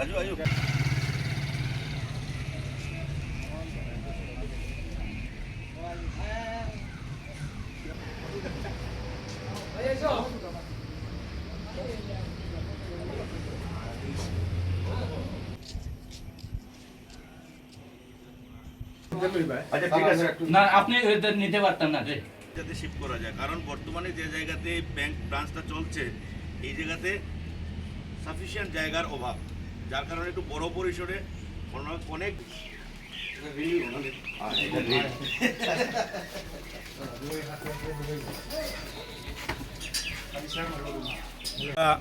রাজু রাজু আচ্ছা ঠিক আছে। না আপনি নিতে পারতেন না রে যাতে শিফট করা যায়। কারণ বর্তমানে যে জায়গাতে ব্যাংক ব্রাঞ্চটা চলছে এই জায়গাতে সাফিসিয়েন্ট জায়গার অভাব। যার কারণে একটু বড় পরিসরে অনেক- হ্যাঁ,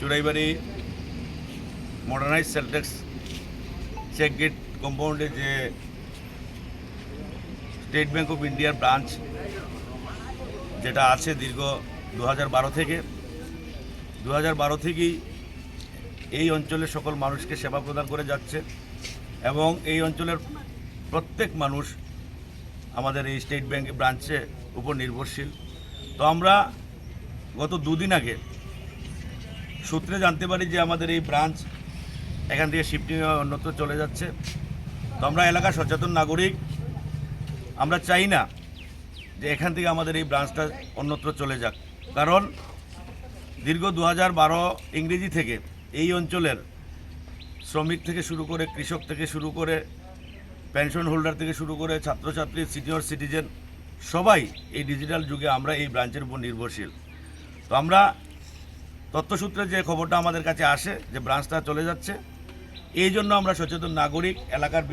Churaibari modernise sales tax check gate কম্পাউন্ডে যে স্টেট ব্যাংক অফ ইন্ডিয়ার ব্রাঞ্চ যেটা আছে দীর্ঘ দু বারো থেকে। দু বারো থেকেই এই অঞ্চলের সকল মানুষকে সেবা প্রদান করে যাচ্ছে এবং এই অঞ্চলের প্রত্যেক মানুষ আমাদের এই স্টেট ব্যাংক ব্রাঞ্চে উপর নির্ভরশীল। তো আমরা গত দুদিন আগে সূত্রে জানতে পারি যে আমাদের এই ব্রাঞ্চ এখান থেকে শিফটিং অন্যত্র চলে যাচ্ছে। তো আমরা এলাকার সচেতন নাগরিক। আমরা চাই না যে এখান থেকে আমাদের এই ব্রাঞ্চটা অন্যত্র চলে যাক। কারণ দীর্ঘ দু ইংরেজি থেকে এই অঞ্চলের শ্রমিক থেকে শুরু করে কৃষক থেকে শুরু করে পেনশন হোল্ডার থেকে শুরু করে ছাত্রছাত্রী, সিনিয়র সিটিজেন, সবাই এই ডিজিটাল যুগে আমরা এই ব্রাঞ্চের উপর নির্ভরশীল। তো আমরা তথ্যসূত্রে যে খবরটা আমাদের কাছে আসে যে ব্রাঞ্চটা চলে যাচ্ছে, এই জন্য আমরা সচেতন নাগরিক, এলাকার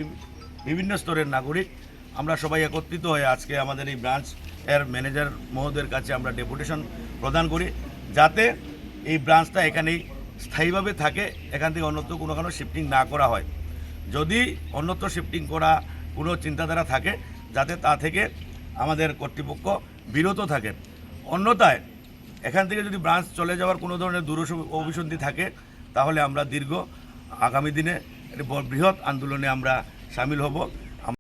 বিভিন্ন স্তরের নাগরিক, আমরা সবাই একত্রিত হয়ে আজকে আমাদের এই ব্রাঞ্চ এর ম্যানেজার মহোদয়ের কাছে আমরা ডেপুটেশন প্রদান করি, যাতে এই ব্রাঞ্চটা এখানেই স্থায়ীভাবে থাকে, এখান থেকে অন্যত্র কোনো শিফটিং না করা হয়। যদি অন্যত্র শিফটিং করা কোনো চিন্তাধারা থাকে, যাতে তা থেকে আমাদের কর্তৃপক্ষ বিরত থাকেন অন্যথায়, এখান থেকে যদি ব্রাঞ্চ চলে যাওয়ার কোনো ধরনের দূর অভিসন্ধি থাকে, তাহলে আমরা দীর্ঘ আগামী দিনে বৃহৎ আন্দোলনে আমরা সামিল হব।